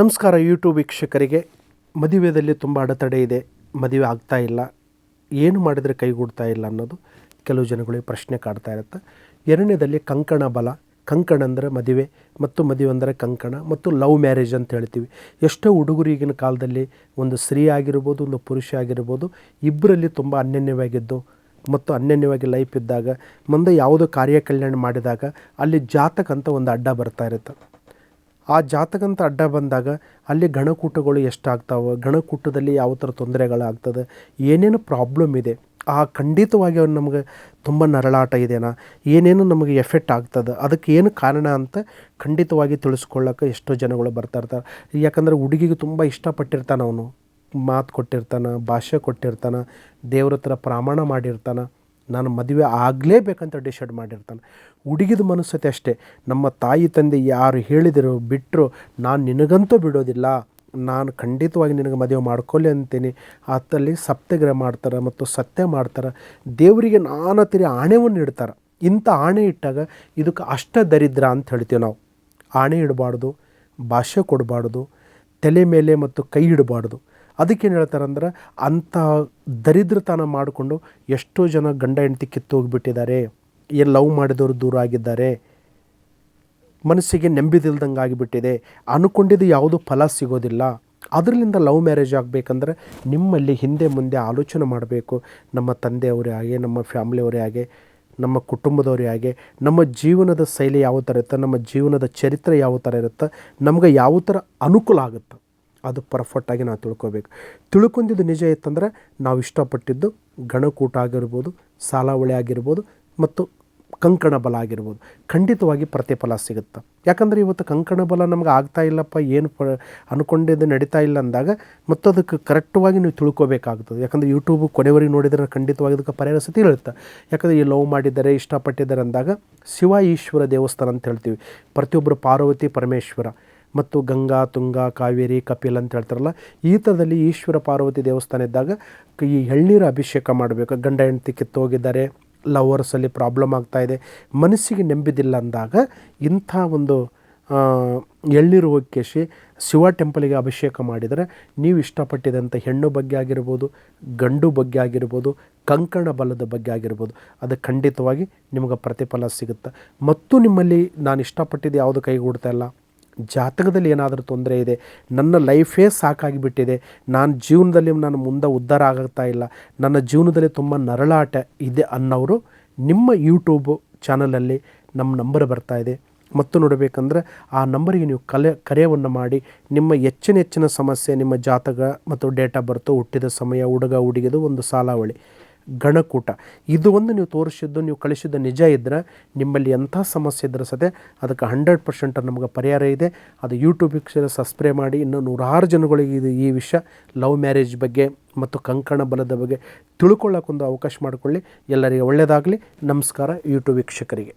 ನಮಸ್ಕಾರ ಯೂಟ್ಯೂಬ್ ವೀಕ್ಷಕರಿಗೆ. ಮದುವೆಯಲ್ಲಿ ತುಂಬ ಅಡೆತಡೆ ಇದೆ. ಮದುವೆ ಆಗ್ತಾ ಇಲ್ಲ. ಏನು ಮಾಡಿದರೆ ಕೈಗೂಡ್ತಾ ಇಲ್ಲ ಅನ್ನೋದು ಕೆಲವು ಜನಗಳಿಗೆ ಪ್ರಶ್ನೆ ಕಾಡ್ತಾ ಇರುತ್ತೆ. ಎರಡನೇದಲ್ಲಿ ಕಂಕಣ ಬಲ. ಕಂಕಣ ಅಂದರೆ ಮದುವೆ, ಮತ್ತು ಮದುವೆ ಅಂದರೆ ಕಂಕಣ, ಮತ್ತು ಲವ್ ಮ್ಯಾರೇಜ್ ಅಂತ ಹೇಳ್ತೀವಿ. ಎಷ್ಟೋ ಹುಡುಗರು ಈಗಿನ ಕಾಲದಲ್ಲಿ ಒಂದು ಸ್ತ್ರೀ ಆಗಿರ್ಬೋದು, ಒಂದು ಪುರುಷ ಆಗಿರ್ಬೋದು ಇಬ್ಬರಲ್ಲಿ ತುಂಬ ಅನ್ಯನ್ಯವಾಗಿದ್ದು, ಮತ್ತು ಅನ್ಯನ್ಯವಾಗಿ ಲೈಫ್ ಇದ್ದಾಗ, ಮುಂದೆ ಯಾವುದೋ ಕಾರ್ಯ ಕಲ್ಯಾಣ ಮಾಡಿದಾಗ, ಅಲ್ಲಿ ಜಾತಕ ಅಂತ ಒಂದು ಅಡ್ಡ ಬರ್ತಾ ಇರುತ್ತೆ. ಆ ಜಾತಕಂತ ಅಡ್ಡ ಬಂದಾಗ ಅಲ್ಲಿ ಗಣಕೂಟಗಳು ಎಷ್ಟಾಗ್ತಾವೆ ಗಣಕೂಟದಲ್ಲಿ ಯಾವ ಥರ ತೊಂದರೆಗಳಾಗ್ತದೆ, ಏನೇನು ಪ್ರಾಬ್ಲಮ್ ಇದೆ, ಆ ಖಂಡಿತವಾಗಿ ಅವ್ರು ನಮಗೆ ತುಂಬ ನರಳಾಟ ಇದೆಯಾ ಏನೇನು ನಮಗೆ ಎಫೆಕ್ಟ್ ಆಗ್ತದೆ, ಅದಕ್ಕೆ ಏನು ಕಾರಣ ಅಂತ ಖಂಡಿತವಾಗಿ ತಿಳಿಸ್ಕೊಳ್ಳೋಕೆ ಎಷ್ಟೋ ಜನಗಳು ಬರ್ತಾ ಇರ್ತಾರೆ. ಯಾಕಂದರೆ ಹುಡುಗಿಗೆ ತುಂಬ ಇಷ್ಟಪಟ್ಟಿರ್ತಾನೆ ಅವನು, ಮಾತು ಕೊಟ್ಟಿರ್ತಾನೆ, ಭಾಷೆ ಕೊಟ್ಟಿರ್ತಾನೆ, ದೇವ್ರ ಹತ್ರ ಪ್ರಮಾಣ ಮಾಡಿರ್ತಾನೆ ನಾನು ಮದುವೆ ಆಗಲೇಬೇಕಂತ ಡಿಸೈಡ್ ಮಾಡಿರ್ತಾನೆ. ಹುಡುಗಿದ ಮನಸ್ಥಿತಿ ಅಷ್ಟೇ. ನಮ್ಮ ತಾಯಿ, ತಂದೆ ಯಾರು ಹೇಳಿದರು, ಬಿಟ್ಟರು ನಾನು ನಿನಗಂತೂ ಬಿಡೋದಿಲ್ಲ. ನಾನು ಖಂಡಿತವಾಗಿ ನಿನಗೆ ಮದುವೆ ಮಾಡ್ಕೊಳ್ಳಿ ಅಂತೀನಿ. ಆತಲ್ಲಿ ಸಪ್ತಗ್ರಹ ಮಾಡ್ತಾರೆ ಮತ್ತು ಸತ್ಯ ಮಾಡ್ತಾರೆ. ದೇವರಿಗೆ ನಾನಾ ತಿರಿ ಆಣೆವನ್ನು ಇಡ್ತಾರೆ. ಇಂಥ ಆಣೆ ಇಟ್ಟಾಗ ಇದಕ್ಕೆ ಅಷ್ಟ ದರಿದ್ರ ಅಂತ ಹೇಳ್ತೀವಿ ನಾವು. ಆಣೆ ಇಡಬಾರ್ದು ಭಾಷೆ ಕೊಡಬಾರ್ದು, ತಲೆ ಮೇಲೆ ಮತ್ತು ಕೈ ಇಡಬಾರ್ದು. ಅದಕ್ಕೇನು ಹೇಳ್ತಾರಂದ್ರೆ ಅಂಥ ದರಿದ್ರತನ ಮಾಡಿಕೊಂಡು ಎಷ್ಟೋ ಜನ ಗಂಡ ಹೆಂಡತಿ ಕಿತ್ತು ಹೋಗಿಬಿಟ್ಟಿದ್ದಾರೆ. ಏನು ಲವ್ ಮಾಡಿದವರು ದೂರ ಆಗಿದ್ದಾರೆ. ಮನಸ್ಸಿಗೆ ನೆಮ್ಮದಿಲ್ದಂಗೆ ಆಗಿಬಿಟ್ಟಿದೆ. ಅನ್ಕೊಂಡಿದ್ದು ಯಾವುದೂ ಫಲ ಸಿಗೋದಿಲ್ಲ. ಅದರಿಂದ ಲವ್ ಮ್ಯಾರೇಜ್ ಆಗಬೇಕಂದ್ರೆ ನಿಮ್ಮಲ್ಲಿ ಹಿಂದೆ ಮುಂದೆ ಆಲೋಚನೆ ಮಾಡಬೇಕು. ನಮ್ಮ ತಂದೆಯವರೇ ಹಾಗೆ, ನಮ್ಮ ಫ್ಯಾಮ್ಲಿಯವರೇ ಹಾಗೆ, ನಮ್ಮ ಕುಟುಂಬದವರೇ ಹಾಗೆ, ನಮ್ಮ ಜೀವನದ ಶೈಲಿ ಯಾವ ಥರ ಇರುತ್ತೆ, ನಮ್ಮ ಜೀವನದ ಚರಿತ್ರೆ ಯಾವ ಥರ ಇರುತ್ತೆ, ನಮ್ಗೆ ಯಾವ ಥರ ಅನುಕೂಲ ಆಗುತ್ತೆ. ಅದು ಪರ್ಫೆಕ್ಟಾಗಿ ನಾವು ತಿಳ್ಕೊಬೇಕು. ತಿಳ್ಕೊಂಡಿದ್ದು ನಿಜ ಇತ್ತಂದರೆ ನಾವು ಇಷ್ಟಪಟ್ಟಿದ್ದು ಗಣಕೂಟ ಆಗಿರ್ಬೋದು ಸಾಲಾವಳಿ ಆಗಿರ್ಬೋದು ಮತ್ತು ಕಂಕಣ ಬಲ ಆಗಿರ್ಬೋದು. ಖಂಡಿತವಾಗಿ ಪ್ರತಿಫಲ ಸಿಗುತ್ತೆ. ಯಾಕಂದರೆ ಇವತ್ತು ಕಂಕಣ ಬಲ ನಮ್ಗೆ ಆಗ್ತಾ ಇಲ್ಲಪ್ಪ, ಏನು ಪ ಅನ್ಕೊಂಡಿದ್ದು ನಡೀತಾ ಇಲ್ಲ ಅಂದಾಗ ಮತ್ತು ಅದಕ್ಕೆ ಕರೆಕ್ಟಾಗಿ ನೀವು ತಿಳ್ಕೊಬೇಕಾಗ್ತದೆ. ಯಾಕಂದರೆ ಯೂಟ್ಯೂಬ್ ಕೊನೆವರೆಗೆ ನೋಡಿದರೆ ಖಂಡಿತವಾಗಿ ಅದಕ್ಕೆ ಪರಿಹಾರ ಸತಿ ಹೇಳುತ್ತೆ. ಯಾಕಂದರೆ ಈ ಲವ್ ಮಾಡಿದ್ದಾರೆ, ಇಷ್ಟಪಟ್ಟಿದ್ದಾರೆ ಅಂದಾಗ ಶಿವ ಈಶ್ವರ ದೇವಸ್ಥಾನ ಅಂತ ಹೇಳ್ತೀವಿ. ಪ್ರತಿಯೊಬ್ಬರು ಪಾರ್ವತಿ, ಪರಮೇಶ್ವರ. ಮತ್ತು ಗಂಗಾ, ತುಂಗ, ಕಾವೇರಿ, ಕಪಿಲ್ ಅಂತ ಹೇಳ್ತಾರಲ್ಲ, ಈ ಥರದಲ್ಲಿ ಈಶ್ವರ ಪಾರ್ವತಿ ದೇವಸ್ಥಾನ ಇದ್ದಾಗ ಈ ಎಳ್ನೀರು ಅಭಿಷೇಕ ಮಾಡಬೇಕು. ಗಂಡ ಹೆಂಡತಿ ಕಿತ್ತೋಗಿದ್ದಾರೆ ಲವರ್ಸಲ್ಲಿ ಪ್ರಾಬ್ಲಮ್ ಆಗ್ತಾಯಿದೆ ಮನಸ್ಸಿಗೆ ನೆಮ್ಮದಿಲ್ಲ ಅಂದಾಗ ಇಂಥ ಒಂದು ಎಳ್ನೀರು ಹೋಗಿ ಶಿವ ಟೆಂಪಲಿಗೆ ಅಭಿಷೇಕ ಮಾಡಿದರೆ ನೀವು ಇಷ್ಟಪಟ್ಟಿದಂಥ ಹೆಣ್ಣು ಬಗ್ಗೆ ಆಗಿರ್ಬೋದು, ಗಂಡು ಬಗ್ಗೆ ಆಗಿರ್ಬೋದು, ಕಂಕಣ ಬಲದ ಬಗ್ಗೆ ಆಗಿರ್ಬೋದು, ಅದು ಖಂಡಿತವಾಗಿ ನಿಮಗೆ ಪ್ರತಿಫಲ ಸಿಗುತ್ತೆ. ಮತ್ತು ನಿಮ್ಮಲ್ಲಿ ನಾನು ಇಷ್ಟಪಟ್ಟಿದ್ದು ಯಾವುದು ಕೈಗೂಡ್ತಾ ಇಲ್ಲ? ಜಾತಕದಲ್ಲಿ ಏನಾದರೂ ತೊಂದರೆ ಇದೆ, ನನ್ನ ಲೈಫೇ ಸಾಕಾಗಿಬಿಟ್ಟಿದೆ, ನಾನು ಜೀವನದಲ್ಲಿ ನಾನು ಮುಂದೆ ಉದ್ಧಾರ ಆಗ್ತಾ ಇಲ್ಲ, ನನ್ನ ಜೀವನದಲ್ಲಿ ತುಂಬ ನರಳಾಟ ಇದೆ ಅನ್ನೋರು ನಿಮ್ಮ ಯೂಟ್ಯೂಬ್ ಚಾನಲಲ್ಲಿ ನಮ್ಮ ನಂಬರ್ ಬರ್ತಾ ಇದೆ. ಮತ್ತು ನೋಡಬೇಕಂದ್ರೆ ಆ ನಂಬರಿಗೆ ನೀವು ಕಲೆ, ಕರೆಯವನ್ನು ಮಾಡಿ, ನಿಮ್ಮ ಹೆಚ್ಚಿನ ಹೆಚ್ಚಿನ ಸಮಸ್ಯೆ, ನಿಮ್ಮ ಜಾತಕ ಮತ್ತು ಡೇಟ್ ಆಫ್ ಬರ್ತು ಹುಟ್ಟಿದ ಸಮಯ, ಹುಡುಗ ಹುಡುಗಿದು ಒಂದು ಸಾಲಾವಳಿ. ಗಣಕೂಟ. ಇದು ಒಂದು ನೀವು ತೋರಿಸಿದ್ದು, ನೀವು ಕಳಿಸಿದ್ದು ನಿಜ ಇದ್ದರೆ ನಿಮ್ಮಲ್ಲಿ ಎಂಥ ಸಮಸ್ಯೆ ಇದ್ರೆ ಸತೆ ಅದಕ್ಕೆ ಹಂಡ್ರೆಡ್ ಪರ್ಸೆಂಟ್ ನಮಗೆ ಪರಿಹಾರ ಇದೆ. ಅದು ಯೂಟ್ಯೂಬಿಗೆ ಸಬ್ಸ್ಕ್ರೈಬ್ ಮಾಡಿ. ಇನ್ನೂ ನೂರಾರು ಜನಗಳಿಗೆ ಇದು ಈ ವಿಷಯ ಲವ್ ಮ್ಯಾರೇಜ್ ಬಗ್ಗೆ ಮತ್ತು ಕಂಕಣ ಬಲದ ಬಗ್ಗೆ ತಿಳ್ಕೊಳ್ಳೋಕ್ಕೊಂದು ಅವಕಾಶ ಮಾಡಿಕೊಳ್ಳಿ. ಎಲ್ಲರಿಗೆ ಒಳ್ಳೆಯದಾಗಲಿ ನಮಸ್ಕಾರ. ಯೂಟ್ಯೂಬ್ ವೀಕ್ಷಕರಿಗೆ.